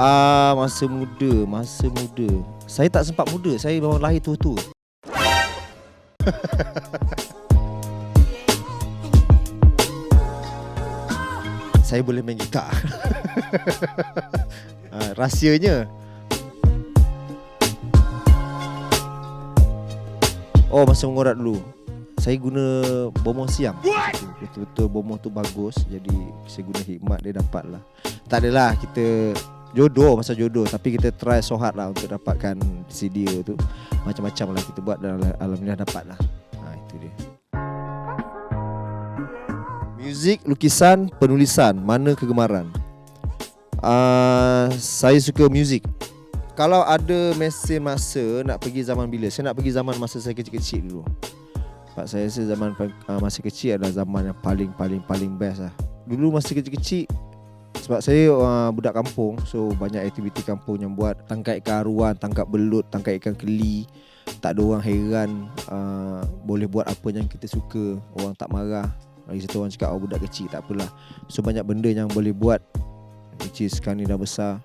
Ah, masa muda, masa muda. Saya tak sempat muda, saya memang lahir tua-tua. saya boleh main gitar. ah, rahsianya. Oh, masa mengorat dulu. Saya guna bomoh siam. Betul-betul bomoh tu bagus. Jadi saya guna hikmat dia dapat lah. Tak adalah kita jodoh masa jodoh. Tapi kita try so hard lah untuk dapatkan CD tu. Macam-macam lah kita buat dan al- alhamdulillah dapat lah. Ha, itu dia. Muzik, lukisan, penulisan. Mana kegemaran? Uh, saya suka muzik. Kalau ada mesin masa Nak pergi zaman bila? Saya nak pergi zaman masa saya kecil-kecil dulu. Sebab saya rasa zaman uh, masa kecil adalah zaman yang paling-paling-paling best lah. Dulu masa kecil-kecil sebab saya uh, budak kampung So banyak aktiviti kampung yang buat. Tangkap ikan aruan, tangkap belut, tangkap ikan keli. Tak ada orang heran uh, Boleh buat apa yang kita suka. Orang tak marah. Lagi satu orang cakap Oh budak kecil tak apalah. So banyak benda yang boleh buat Which is sekarang ni dah besar.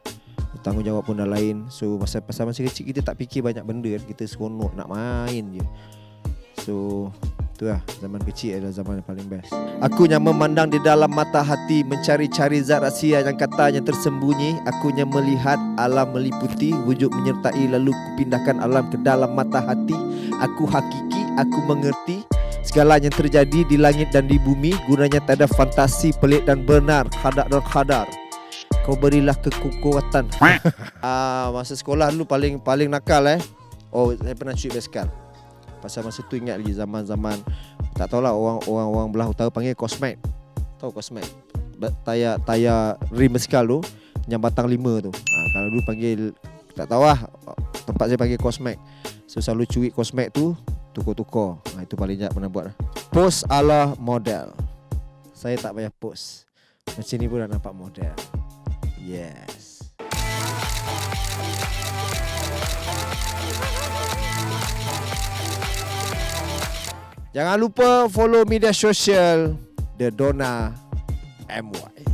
Tanggungjawab pun dah lain. So masa pasal masa kecil kita tak fikir banyak benda. Kita seronok nak main je. So tu lah zaman kecil adalah zaman yang paling best. Aku yang memandang di dalam mata hati Mencari-cari zat rahsia yang katanya tersembunyi. Aku yang melihat alam meliputi Wujud menyertai lalu kupindahkan alam ke dalam mata hati. Aku hakiki, aku mengerti Segala yang terjadi di langit dan di bumi. Gunanya tak ada fantasi pelik dan benar. Khadar dan khadar Kau berilah kekuatan. Ah, Masa sekolah dulu paling paling nakal eh. Oh saya pernah cuit basikal Pasal masa tu ingat lagi zaman-zaman tak tahulah orang orang belah utara panggil Cosmac. Tahu? Ba- Tayar tayar rim basikal tu yang batang lima tu. Ha, kalau dulu panggil tak tahu lah tempat saya panggil Cosmac. So selalu cuit Cosmac tu tukar-tukar. Ha, itu paling jahat pernah buat lah. Post ala model. Saya tak payah post. Macam ni pun dah nampak model. Yes. Jangan lupa follow media sosial The Dona MY.